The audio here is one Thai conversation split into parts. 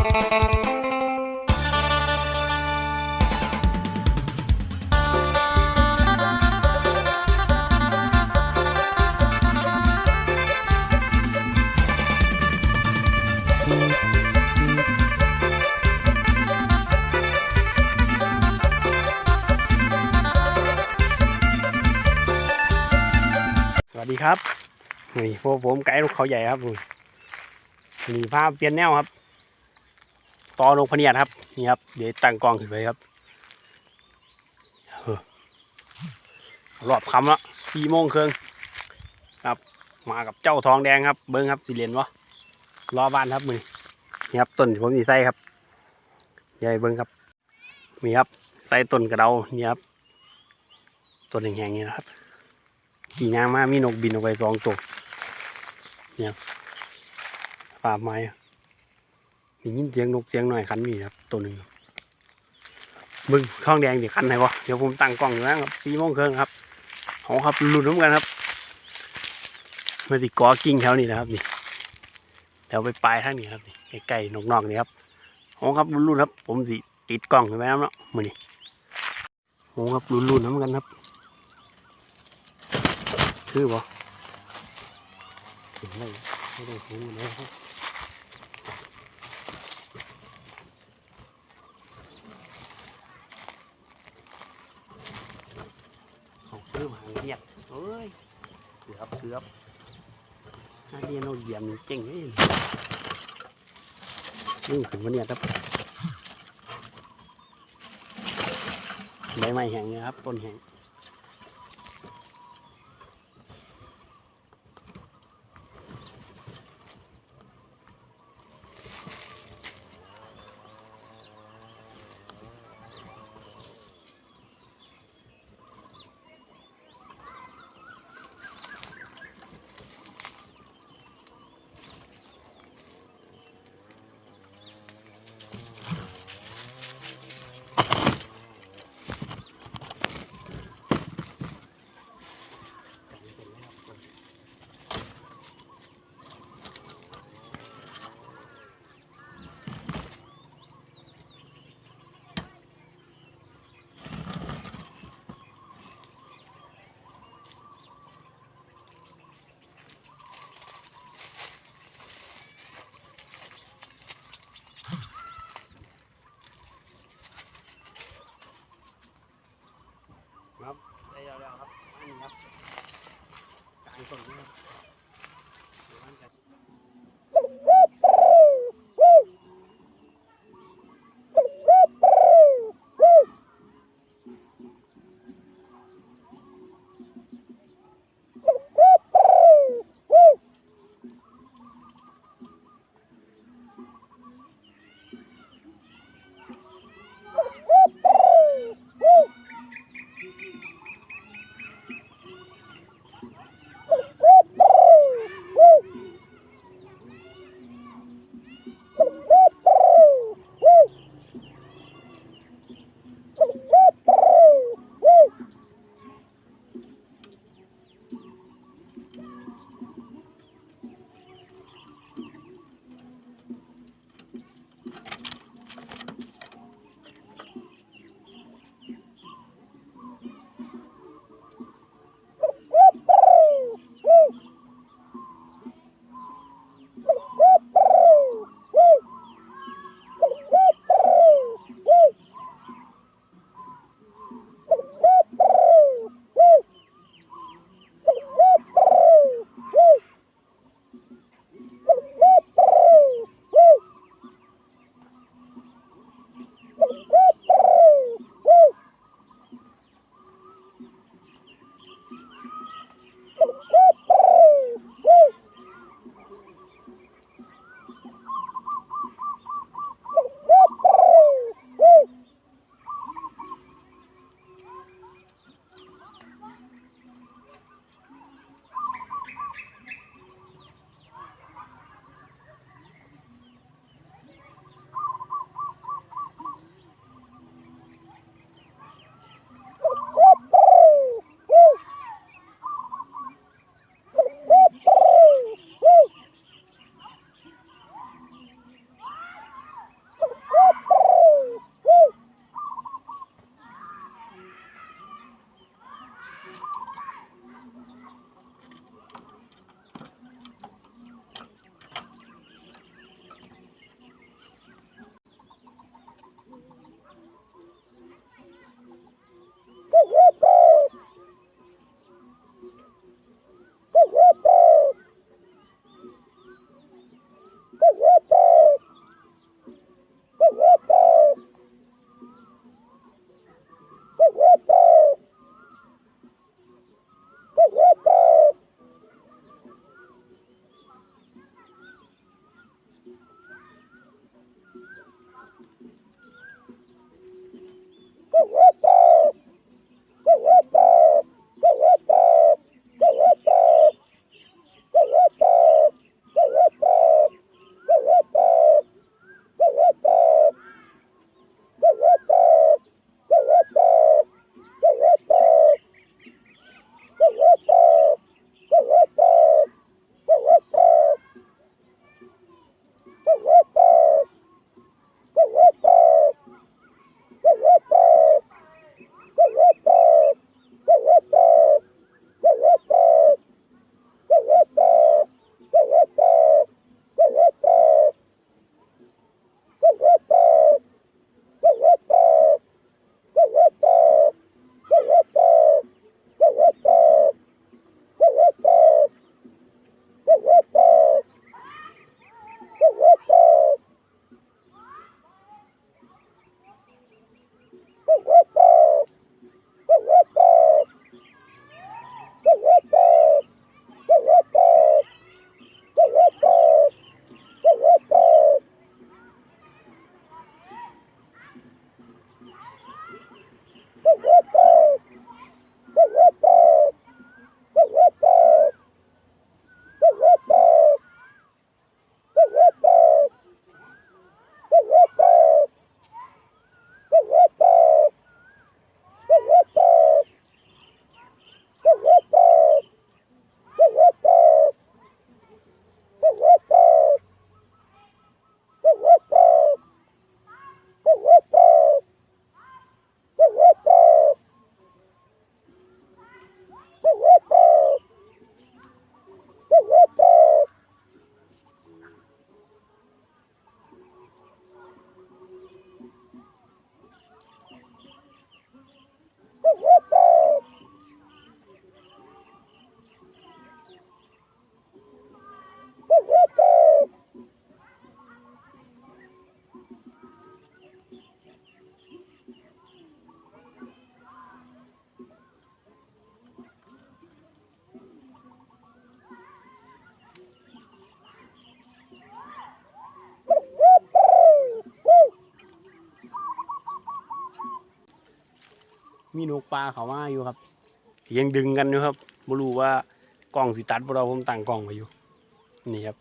สวัสดีครับนี่พวกผมไกด์ลูกเขาใหญ่ครับนี่นี่ภาพเปลี่ยนแนวครับ ตอนกพเนียดครับ นี่ครับ เดี๋ยวตั้งกองขึ้นไปครับเออรอบคำละสี่โมงครึ่งครับ มากับเจ้าทองแดงครับ เบิ้งครับสิเรียนวะรอบ้านครับมือนี่ครับต้นผมสีใส่ครับใหญ่เบิ้งครับ มีครับใส่ต้นกระเดานี่ครับต้นแห้งๆนี่นะครับกี่งามมากมีนกบินออกไปสองตัวเนี่ยป่าไม้ อะมียินเสียงนกเสียงหน่อยคันมีครับ ตัวหนึ่งบึงข้องแดงเดี๋ยวคันไหนวะเดี๋ยวผมตั้งกล้องอยู่แล้วครับสี่โมงครึ่งครับเอครับลุ้นน้ำกันครับมาติกอกิ้งแถวนี้นะครับนี่แถวไปปลายทางนี้ครับนี่ใกล้ๆนอกๆนี่ครับเอครับลุ้นๆครับ ผมสิติดกล้องไหมครับเนาะมือนี้โอ้ครับลุ้นๆน้ำกันครับคือบ่ถึงไม่ไม่ได้หูนะครับเขาคือหาง เรียดเอ้ยเกือบเกือบน่าเรียนเราเหยียบจริงเลยนี่ถึงวันเนี้ยครับใบไม้แห้งนะครับต้นแห้ง ครับ ได้แล้วๆครับอันนี้ครับกางต้นนะครับ มีนกปลาเขามาอยู่ครับยังดึงกันอยู่ครับไม่รู้ว่ากล้องสิตัดบ่เราผมตั้งกล้องไว้อยู่ นี่ครับ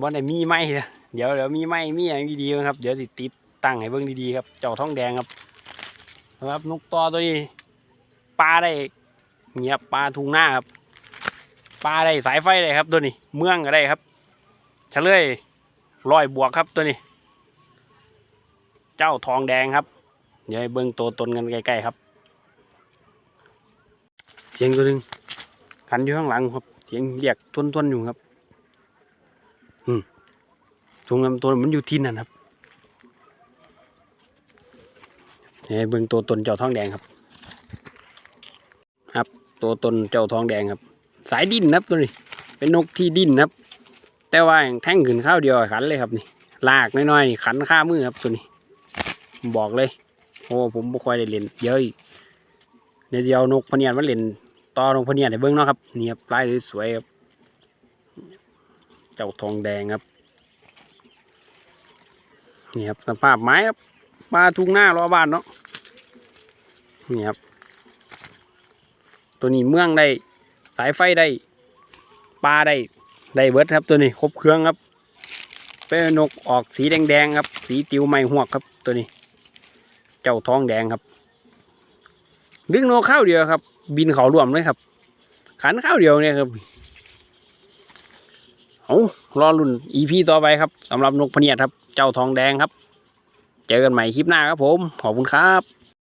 บ่ได้มีไม้เดี๋ยวเดี๋ยวมีไม้มีอย่างดีๆครับเดี๋ยวสิติดตั้งให้เบิ่งดีๆครับ เจ้าท้องแดงครับนะครับนกตอตัวนี้ปลาได้เงียบปลาทุ่งหน้าครับปลาได้สายไฟได้ครับตัวนี้ เมืองก็ได้ครับเฉลยร้อยบวกครับตัวนี้ เจ้าทองแดงครับ เดี๋ยวให้เบิ่งตัวตนกันใกล้ๆครับเสียงตัวหนึ่งขันอยู่ข้างหลังครับเสียงเรียกทวนๆอยู่ครับอืมตรงนั้นตัวมันอยู่ที่นั่นครับเดี๋ยวให้เบิ่งตัวตนเจ้าทองแดงครับ ครับ ตัวตนเจ้าทองแดงครับ สายดิ้นครับตัวนี้ เป็นนกที่ดิ้นครับ แต่ว่าอย่างแท่งขึ้นข้าวเดียวขันเลยครับนี่ลากน้อยๆนี่ขันข้ามือครับตัวนี้ บอกเลย โอ้ผมบ่ค่อยได้เล่นเยอะอีกเดียวนกพเนียดมาเล่นต่อนกพเนียดให้เบิ่งเนาะครับนี่ครับลายสวยๆครับเจ้าทองแดงครับนี่ครับสภาพไม้ครับมาทุ่งหน้ารอบ้านเนาะนี่ครับ ตัวนี้เมืองได้สายไฟได้ปลาได้ได้เบิดครับตัวนี้ครบเครื่องครับเป็นนกออกสีแดงๆครับ สีติวไม่หวกครับตัวนี้ เจ้าท้องแดงครับ ดึงนกข้าวเดียวครับ บินเขารวมเลยครับ ขันข้าวเดียวเนี่ยครับเอารอรุ่น EP ต่อไปครับสำหรับนกพเนียดครับ เจ้าทองแดงครับ เจอกันใหม่คลิปหน้าครับผม ขอบคุณครับ